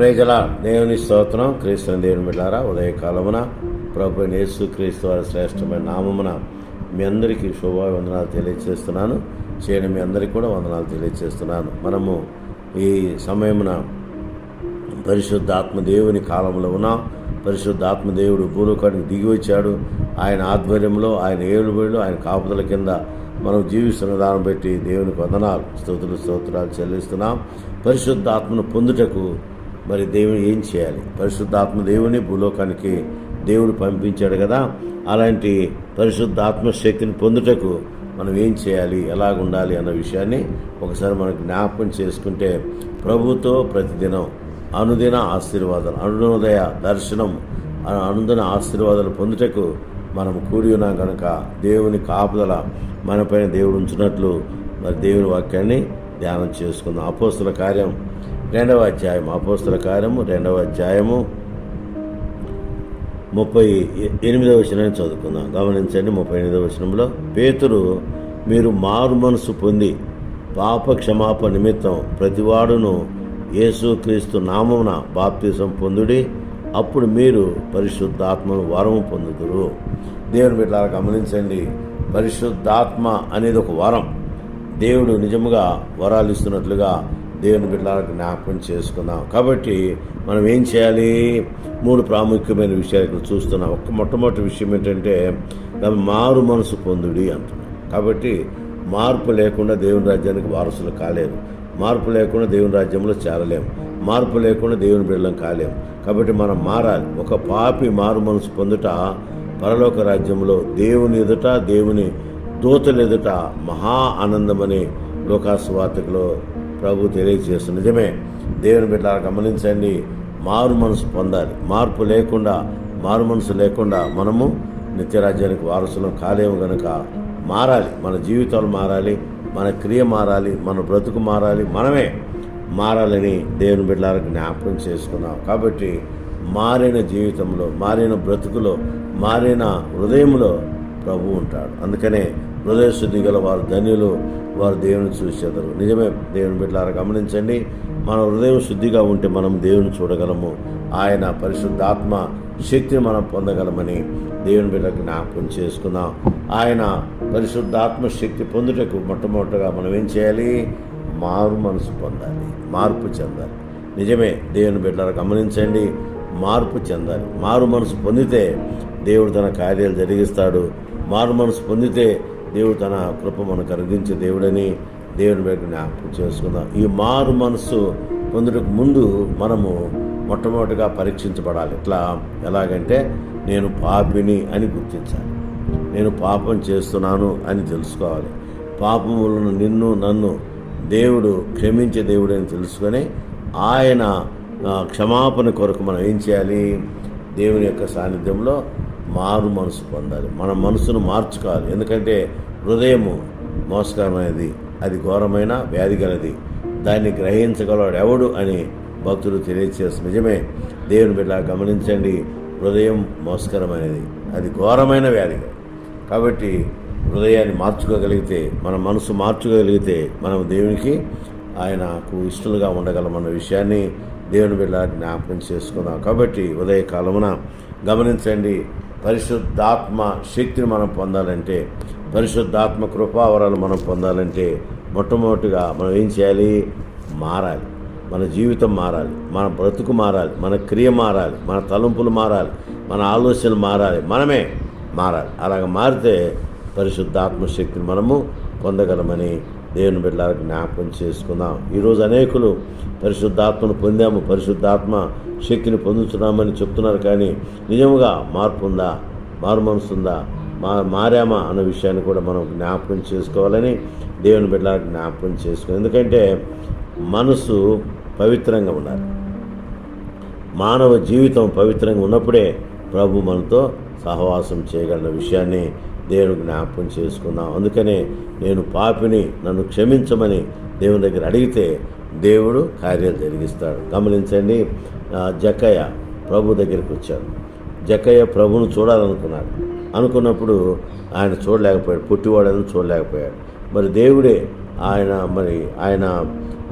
ప్రేజల దేవుని స్తోత్రం. క్రీస్తుని దేవుని బిడ్డారా ఉదయకాలమున ప్రభు యేసు క్రీస్తు వారి శ్రేష్టమైన నామమున మీ అందరికీ శుభవందనాలు తెలియజేస్తున్నాను. చేయడం మీ అందరికీ కూడా వందనాలు తెలియజేస్తున్నాను. మనము ఈ సమయమున పరిశుద్ధాత్మ దేవుని కాలంలో ఉన్నాం. పరిశుద్ధాత్మ దేవుడు భూలోకానికి దిగి వచ్చాడు. ఆయన ఆధ్వర్యంలో ఆయన ఏలుబడిలో ఆయన కాపుదల కింద మనం జీవిస్తున్న దాన్ని బట్టి దేవునికి వందనాలు స్తోత్రులు స్తోత్రాలు చెల్లిస్తున్నాం. పరిశుద్ధాత్మను పొందుటకు మరి దేవుడు ఏం చేయాలి? పరిశుద్ధాత్మ దేవుని భూలోకానికి దేవుడు పంపించాడు కదా. అలాంటి పరిశుద్ధాత్మ శక్తిని పొందుటకు మనం ఏం చేయాలి? ఎలాగ ఉండాలి అన్న విషయాన్ని ఒకసారి మనకు జ్ఞాపకం చేసుకుంటే ప్రభుతో ప్రతిదినం అనుదిన ఆశీర్వాదాలు అనునోదయ దర్శనం అనుదిన ఆశీర్వాదాలు పొందుటకు మనం కూడి ఉన్నాం కనుక దేవుని కాపుదల మనపైన దేవుడు ఉంచినట్లు మరి దేవుని వాక్యాన్ని ధ్యానం చేసుకుందాం. అపోస్తుల కార్యం రెండవ అధ్యాయం అపోస్తుల కార్యము రెండవ అధ్యాయము ముప్పై ఎనిమిదవ వచనాన్ని చదువుకుందాం. గమనించండి ముప్పై ఎనిమిదవ వచనంలో పేతురు మీరు మారు మనసు పొంది పాప క్షమాపణ నిమిత్తం ప్రతివాడును యేసుక్రీస్తు నామమున బాప్తిసం పొందుడి అప్పుడు మీరు పరిశుద్ధాత్మను వరము పొందుతురు దేవుని బిడ్డలారా గమనించండి పరిశుద్ధాత్మ అనేది ఒక వరం. దేవుడు నిజముగా వరాలు ఇస్తున్నట్లుగా దేవుని బిడ్డలకు జ్ఞాపకం చేసుకున్నాం. కాబట్టి మనం ఏం చేయాలి? మూడు ప్రాముఖ్యమైన విషయాలు ఇక్కడ చూస్తున్నాం. ఒక్క మొట్టమొదటి విషయం ఏంటంటే మారు మనసు పొందుడి అంటున్నాం. కాబట్టి మార్పు లేకుండా దేవుని రాజ్యానికి వారసులు కాలేదు మార్పు లేకుండా దేవుని రాజ్యంలో చేరలేము మార్పు లేకుండా దేవుని బిడ్డలం కాలేము కాబట్టి మనం మారాలి. ఒక పాపి మారు మనసు పొందుట పరలోక రాజ్యంలో దేవుని ఎదుట దేవుని దూతల ఎదుట మహా ఆనందమని లోకాసువార్తకులో ప్రభు తెలియజేస్తుంది. నిజమే దేవుని బిడ్డ గమనించండి మారు మనసు పొందాలి. మార్పు లేకుండా మారు మనసు లేకుండా మనము నిత్యరాజ్యానికి వారసులం కాలేము గనుక మారాలి. మన జీవితాలు మారాలి మన క్రియ మారాలి మన బ్రతుకు మారాలి. మనమే మారాలని దేవుని బిడ్డలకు జ్ఞాపకం చేసుకున్నాం. కాబట్టి మారిన జీవితంలో మారిన బ్రతుకులో మారిన హృదయంలో ప్రభు ఉంటాడు. అందుకనే హృదయ శుద్ధి గల వారు ధన్యులు వారు దేవుని చూసేదారు నిజమే దేవుని బిడ్డలారా గమనించండి మన హృదయం శుద్ధిగా ఉంటే మనం దేవుని చూడగలము. ఆయన పరిశుద్ధాత్మ శక్తిని మనం పొందగలమని దేవుని బిడ్డ జ్ఞాపకం చేసుకుందాం. ఆయన పరిశుద్ధాత్మ శక్తి పొందుటకు మొట్టమొదటగా మనం ఏం చేయాలి? మారు మనసు పొందాలి మార్పు చెందాలి. నిజమే దేవుని బిడ్డలారా గమనించండి మార్పు చెందాలి. మారు మనసు పొందితే దేవుడు తన కార్యాలు జరిగిస్తాడు. మారు మనసు పొందితే దేవుడు తన కృప మనకు కలిగించే దేవుడని దేవుని వైపు జ్ఞాపకం చేసుకుందాం. ఈ మారు మనసు పొందుటకు ముందు మనము మొట్టమొదటిగా పరీక్షించబడాలి. ఇట్లా ఎలాగంటే నేను పాపిని అని గుర్తించాలి. నేను పాపం చేస్తున్నాను అని తెలుసుకోవాలి. పాపములను నిన్ను నన్ను దేవుడు క్షమించే దేవుడు అని తెలుసుకొని ఆయన క్షమాపణ కొరకు మనం ఏం చేయాలి? దేవుని యొక్క సాన్నిధ్యంలో మారు మనసు పొందాలి. మన మనసును మార్చుకోవాలి. ఎందుకంటే హృదయము మోసకరమైనది అది ఘోరమైన వ్యాధి గలది. దాన్ని గ్రహించగలవాడు ఎవడు అని భక్తులు తెలియచేసి నిజమే. దేవుని బిడ్డ గమనించండి. హృదయం మోసకరమైనది అది ఘోరమైన వ్యాధి. కాబట్టి హృదయాన్ని మార్చుకోగలిగితే మన మనసు మార్చుకోగలిగితే మనం దేవునికి ఆయనకు ఇష్టలుగా ఉండగలమన్న విషయాన్ని దేవుని బిడ్డ జ్ఞాపకం చేసుకుందాం కాబట్టి ఉదయకాలమున గమనించండి. పరిశుద్ధాత్మ శక్తిని మనం పొందాలంటే పరిశుద్ధాత్మ కృపావరాలు మనం పొందాలంటే మొట్టమొదటిగా మనం ఏం చేయాలి? మారాలి. మన జీవితం మారాలి. మన బ్రతుకు మారాలి. మన క్రియ మారాలి. మన తలంపులు మారాలి. మన ఆలోచనలు మారాలి. మనమే మారాలి. అలాగ మారితే పరిశుద్ధాత్మ శక్తిని మనము పొందగలమని దేవుని బిడ్డలకు జ్ఞాపకం చేసుకుందాం. ఈరోజు అనేకులు పరిశుద్ధాత్మను పొందాము పరిశుద్ధాత్మ శక్తిని పొందుతున్నామని చెప్తున్నారు కానీ నిజముగా మార్పు ఉందా మారు మనసుందా మా మారామా అన్న విషయాన్ని కూడా మనం జ్ఞాపకం చేసుకోవాలని దేవుని బిడ్డలకు జ్ఞాపకం చేసుకోవాలి ఎందుకంటే మనసు పవిత్రంగా ఉండాలి. మానవ జీవితం పవిత్రంగా ఉన్నప్పుడే ప్రభు మనతో సహవాసం చేయగలన విషయాన్ని దేవుని జ్ఞాపకం చేసుకున్నాం. అందుకనే నేను పాపిని నన్ను క్షమించమని దేవుని దగ్గర అడిగితే దేవుడు కార్యాలు జరిగిస్తాడు. గమనించండి జకయ్య జక్కయ్య ప్రభు దగ్గరికి వచ్చాడు. జక్కయ్య ప్రభును చూడాలనుకున్నాడు. అనుకున్నప్పుడు ఆయన చూడలేకపోయాడు పుట్టివాడని చూడలేకపోయాడు. మరి దేవుడే ఆయన మరి ఆయన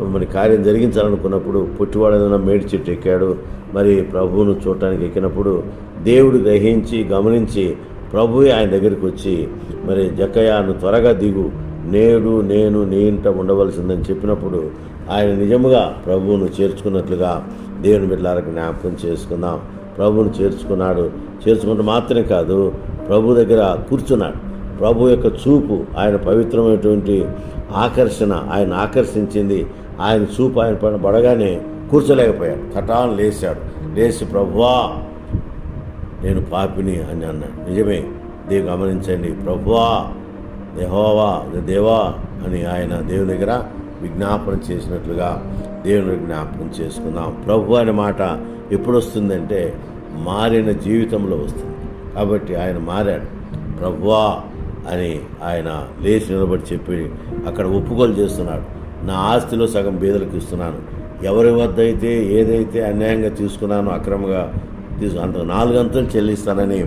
మరి కార్యం జరిగించాలనుకున్నప్పుడు పుట్టివాడు ఏదైనా మేడి చెట్టు ఎక్కాడు. మరి ప్రభువును చూడటానికి ఎక్కినప్పుడు దేవుడు గ్రహించి గమనించి ప్రభువే ఆయన దగ్గరికి వచ్చి మరి జక్కయ్యను త్వరగా దిగు. నేడు నేను నీ ఇంట ఉండవలసిందని చెప్పినప్పుడు ఆయన నిజముగా ప్రభువును చేర్చుకున్నట్లుగా దేవుని బిడ్డలకు జ్ఞాపకం చేసుకుందాం. ప్రభువును చేర్చుకున్నాడు. చేర్చుకుంటే మాత్రమే కాదు ప్రభు దగ్గర కూర్చున్నాడు. ప్రభు యొక్క చూపు ఆయన పవిత్రమైనటువంటి ఆకర్షణ ఆయన ఆకర్షించింది. ఆయన చూపు ఆయన పైన పడగానే కూర్చోలేకపోయాడు. తటాలను లేచాడు. లేచి ప్రభువా నేను పాపిని అని అన్నాడు నిజమే దేవు గమనించండి. ప్రభువా దేహోవా దేవా అని ఆయన దేవుని దగ్గర విజ్ఞాపన చేసినట్లుగా దేవుని విజ్ఞాపనం చేసుకుందాం. ప్రభు అనే మాట ఎప్పుడు వస్తుందంటే మారిన జీవితంలో వస్తుంది. కాబట్టి ఆయన మారాడు. ప్రభువా అని ఆయన లేచి నిలబడి చెప్పి అక్కడ ఒప్పుకోలు చేస్తున్నాడు. నా ఆస్తిలో సగం బీదలకు ఇస్తున్నాను. ఎవరి వద్ద అయితే ఏదైతే అన్యాయంగా తీసుకున్నానో అక్రమంగా తీసు అంత నాలుగంతలు చెల్లిస్తానని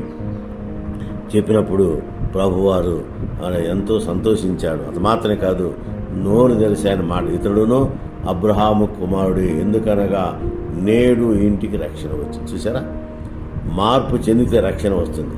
చెప్పినప్పుడు ప్రభువారు ఎంతో సంతోషించాడు. అది మాత్రమే కాదు నోరు తెలిసి మాట ఇతడును అబ్రహాము కుమారుడు ఎందుకనగా నేడు ఇంటికి రక్షణ వచ్చింది. చూసారా మార్పు చెందితే రక్షణ వస్తుంది.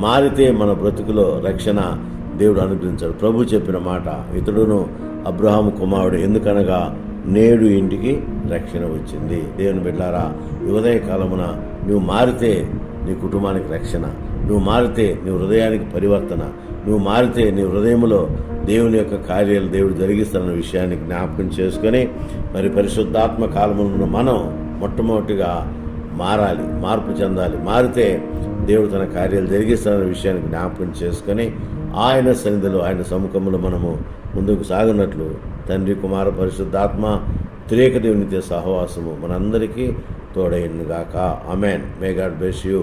మారితే మన బ్రతుకులో రక్షణ దేవుడు అనుగ్రహించాడు. ప్రభు చెప్పిన మాట ఇతడును అబ్రహాము కుమారుడు ఎందుకనగా నేడు ఇంటికి రక్షణ వచ్చింది. దేవుని బిడ్డారా ఉదయ కాలమున నువ్వు మారితే నీ కుటుంబానికి రక్షణ నువ్వు మారితే నీ హృదయానికి పరివర్తన నువ్వు మారితే నీ హృదయంలో దేవుని యొక్క కార్యాలు దేవుడు జరిగిస్తున్న విషయాన్ని జ్ఞాపకం చేసుకొని మరి పరిశుద్ధాత్మ కాలములను మనం మొట్టమొదటిగా మారాలి మార్పు చెందాలి. మారితే దేవుడు తన కార్యాలు జరిగిస్తున్న విషయాన్ని జ్ఞాపకం చేసుకొని ఆయన సన్నిధిలో ఆయన సముఖంలో మనము ముందుకు సాగినట్లు తండ్రి కుమార పరిశుద్ధాత్మ త్రేక దేవునితో సహవాసము మనందరికీ తోడైనగాక amen may God bless you.